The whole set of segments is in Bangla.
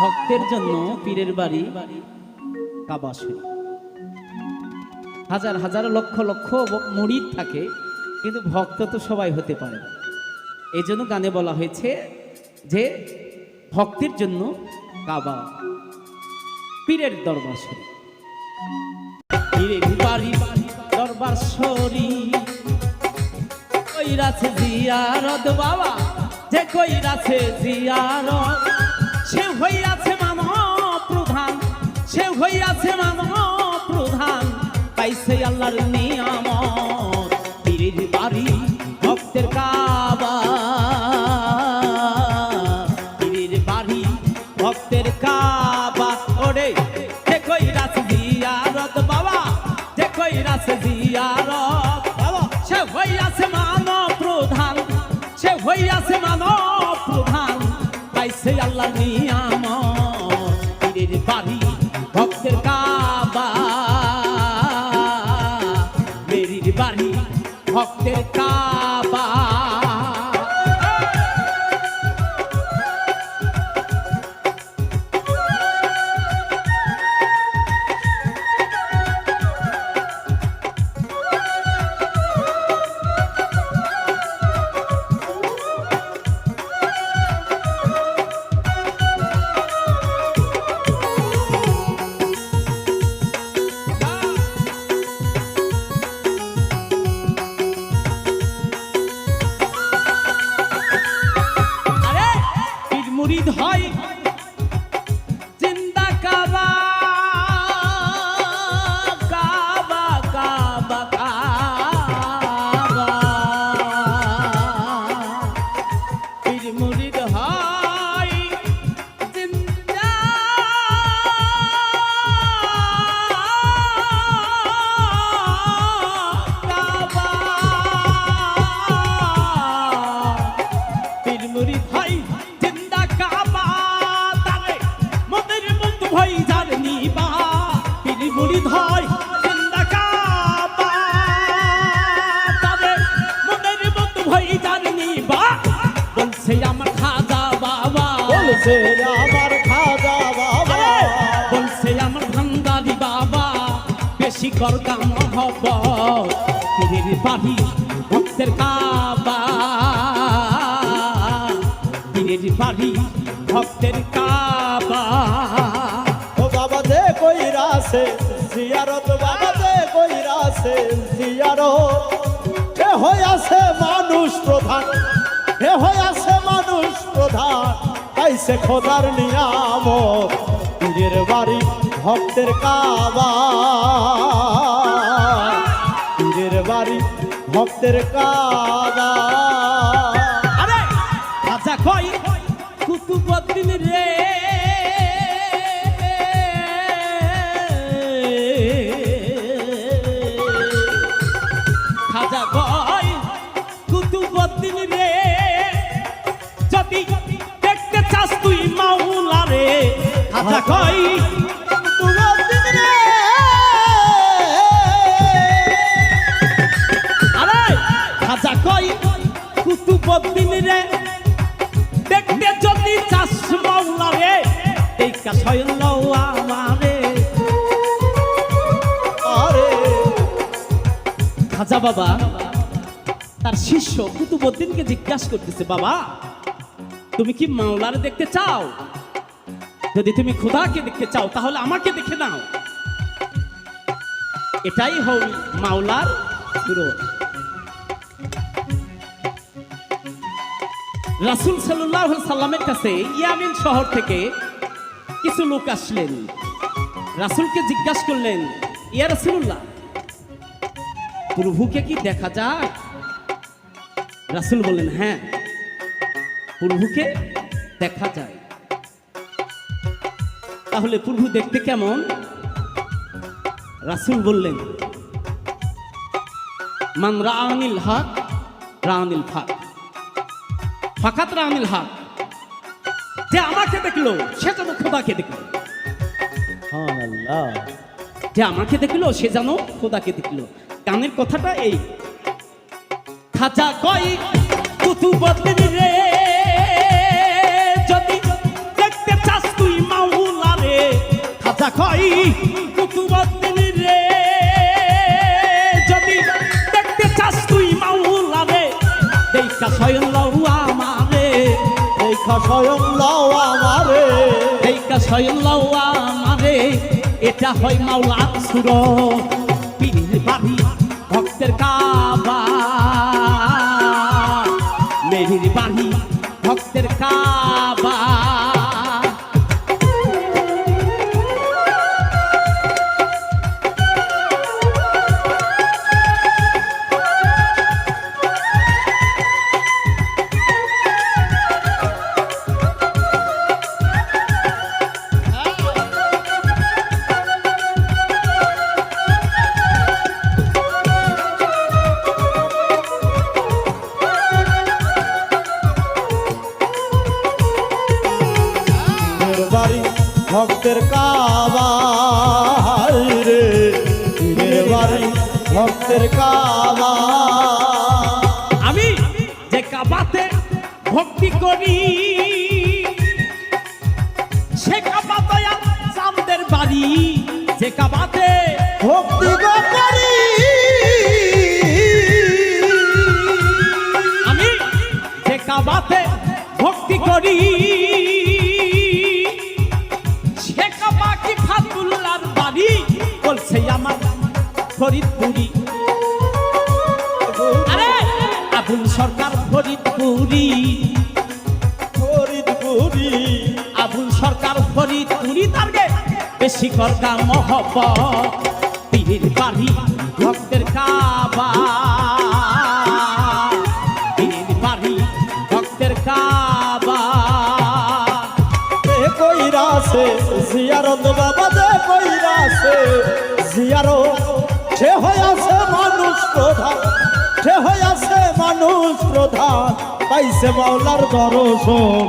ভক্তের জন্য পীরের বাড়ি কাবা শরীফ হাজার হাজার লক্ষ লক্ষ মুড়িদ থাকে, কিন্তু ভক্ত তো সবাই হতে পারে এই জন্য গানে বলা হয়েছে যে ভক্তের জন্য কাবা পীরের দরবার শরীফ। পীরের বাড়ি, দরবার শরীফ। কইরাছে জিয়ারত বাবা, যে কইরাছে জিয়ারত। হইয়াছে মানব প্রধান। সে হইয়াছে মানব প্রধান। পাইছে আল্লাহর নিয়ামত। পীরের বাড়ি, ভক্তের কাবা। পীরের বাড়ি, ভক্তের কাবা। ওরে, যে কইরাছে জিয়ারত বাবা, যে কইরাছে জিয়ারত পাইছে আল্লাহ নিয়াম পীরের বাড়ি ভক্তের কাবা। মেরির বাড়ি ভক্তের কাবা। হয়। জিন্দা কাবা কাবা কাবা কাবা। মুরিদ বলছে আমার খাজা বাবা। বলছে আমার ভান্ডারি বাবা বেশি কর কাম হব পীরের বাড়ি ভক্তের কাবা। পীরের বাড়ি ভক্তের কাবা। ও বাবা দে কইরাছে জিয়ারত বাবা দে কইরাছে জিয়ারত। হে হইয়াছে মানুষ প্রধান হে হইয়াছে মানুষ প্রধান। আইছে খোদার নিয়াম পীরের বাড়ি ভক্তের কাবা। পীরের বাড়ি ভক্তের কাবা। কই খাজা কই? কুতুবদ্দিন রে, দেখতে যদি চাস মাওলা রে এই বাবা, তার শিষ্য কুতুবদ্দিনকে জিজ্ঞাসা করতেছে, বাবা, তুমি কি মাওলার দেখতে চাও? যদি তুমি খোদাকে দেখতে চাও, তাহলে আমাকে দেখে নাও। এটাই হল মাওলার রাসুল সাল্লাহ সাল্লামের কাছে ইয়ামিন শহর থেকে কিছু লোক আসলেন। রাসুলকে জিজ্ঞাসা করলেন, ইয়া রাসুল্লাহ প্রভুকে কি দেখা যায়? রাসুল বললেন হ্যাঁ প্রভুকে দেখা যায়। তাহলে প্রভু দেখতে কেমন? রাসুল বললেন মান রানিল হক রানিল ফাক। ফাকাত রানিল হক। যে আমাকে দেখল সে যেন খোদাকে দেখল। যে আমাকে দেখল সে যেন খোদাকে দেখল। গানের কথাটা এই। খাজা কই কুতুবদ্দিন রে কই কুতুবদ্দিন রে যদি দেখতে চাস তুই মাওলা রে দেখা স্বয়ং লউ আমারে, দেখা স্বয়ং লও আমারে, দেখা স্বয়ং লউ আমারে, এটা হয় মাওলা সুর পীরের বাড়ি, ভক্তের কাবা। মেরির ভক্তের কাবা রে। পীরের বাড়ি ভক্তের কাবা। আমি যে কাবাতে ভক্তি করি সে কাবাতে চাঁদের বাড়ি। যে কাবাতে ভক্তি করি। আমি যে কাবাতে ভক্তি করি ফরিদপুরি। আবুল সরকার ফরিদপুরি। ফরিদপুরি। আবুল সরকার ফরিদপুরি তারগে বেশি করগা মহব্বত। পীরের বাড়ি ভক্তের কাবা। পীরের বাড়ি ভক্তের কাবা। এ কইরাছে জিয়ারত বাবা দে কইরাছে জিয়ারত সে হইয়াছে মানুষ প্রধান। সে হইয়াছে মানুষ প্রধান। পাইছে মাওলার দর্শন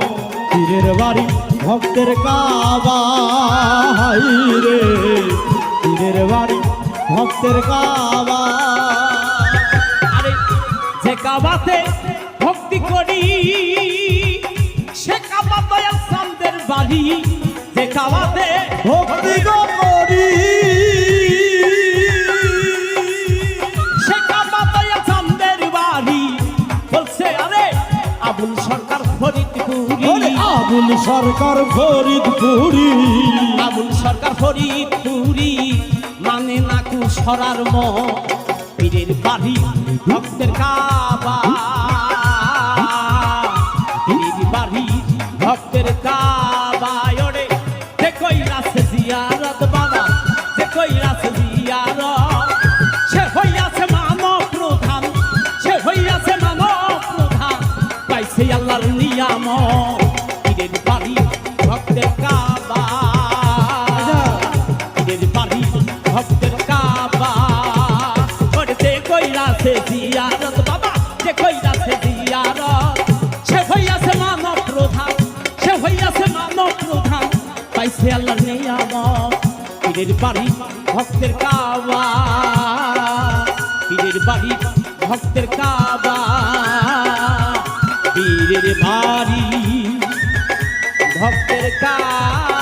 পীরের বাড়ি ভক্তের কাবা। রে। পীরের বাড়ি ভক্তের কাবা। আরে যে কাবাতে ভক্তি করি সে কাবা দয়াল চাঁদের বাড়ি। যে কাবাতে ভক্তি করি আবুল সরকার ফরিদপুরি। আবুল সরকার ফরিদপুরি মানে নাকু সরার ম পীরের বাড়ি, ভক্তের কাবা। পীরের বাড়ি, ভক্তের কাবা। ওরে, দেখই রাসে জিয়ারত বাবা, দেখই রাসে জিয়ারত। সে হইয়াছে মানব প্রধান, সে হইয়াছে মানব প্রধান, পাইছে আল্লাহর নিয়াম কইরাছে জিয়ারত, বাবা, যে কইরাছে জিয়ারত। সে হইয়াছে মানব প্রধান, সে হইয়াছে মানব প্রধান। পাইছে আল্লাহর নিয়াম পীরের বাড়ি ভক্তের কাবা। পীরের বাড়ি ভক্তের কাবা। পীরের বাড়ি ভক্তের কাবা।